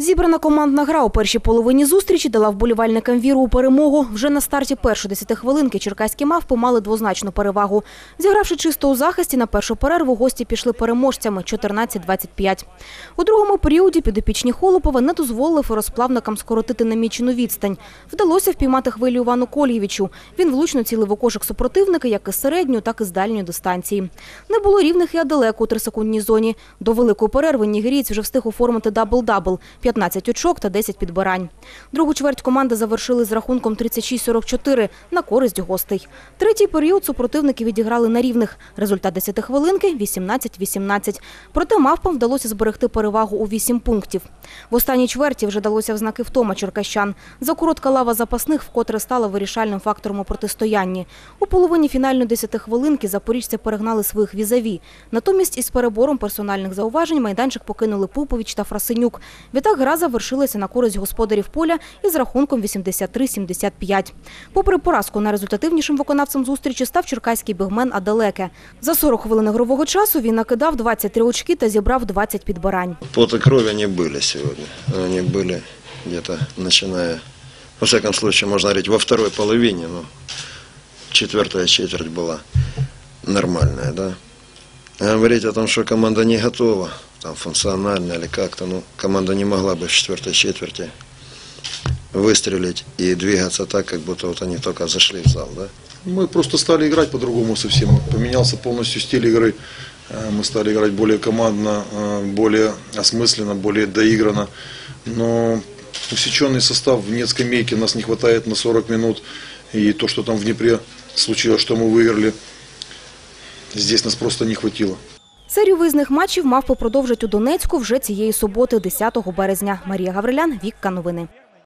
Зібрана командна гра у першій половині зустрічі дала вболівальникам віру у перемогу. Вже на старті першої десятихвилинки черкаські мавпи мали двозначну перевагу. Зігравши чисто у захисті, на першу перерву гості пішли переможцями 14-25. У другому періоді підопічні Холопова не дозволили феросплавникам скоротити намічену відстань. Вдалося впіймати хвилю Івану Кольєвичу. Він влучно цілив у кошик супротивника як із середньої, так і з дальньої дистанції. Не було рівних і адалеку у трисекундній зоні. До великої перерви нігерієць вже встиг оформити дабл-дабл – 15 очок та 10 підбирань. Другу чверть команди завершили з рахунком 36-44 на користь гостей. Третій період супротивники відіграли на рівних. Результат 10 хвилинки – 18-18. Проте мавпам вдалося зберегти перевагу у 8 пунктів. В останній чверті вже далося в знаки втома черкащан. За коротка лава запасних вкотре стала вирішальним фактором у протистоянні. У половині фінальної 10 хвилинки запоріжці перегнали своїх візаві. Натомість із перебором персональних зауважень майданчик покинули Пупович та Фрасенюк. Відтак гра завершилася на користь господарів поля із рахунком 83-75. Попри поразку, найрезультативнішим виконавцем зустрічі став черкаський бігмен Адалеке. За 40 хвилин ігрового часу він накидав 23 очки та зібрав 20 підбирань. Пот и кровь они были сегодня. Они были где-то начиная, во всяком случае, можно говорить, во второй половине, но четвертая четверть была нормальная, да. А говорить о том, что команда не готова, там функционально или как-то, ну, команда не могла бы в четвертой четверти выстрелить и двигаться так, как будто вот они только зашли в зал, да. Мы просто стали играть по-другому совсем. Поменялся полностью стиль игры. Э, Мы стали играть более командно, э, более осмысленно, более доигранно. Но усеченный состав нет скамейки, нас не хватает на 40 минут. И то, что там в Днепре случилось, что мы выиграли, здесь нас просто не хватило. Серію виїзних матчів мав попродовжити у Донецьку вже цієї суботи, 10 березня. Марія Гаврилян, Вікка Новини.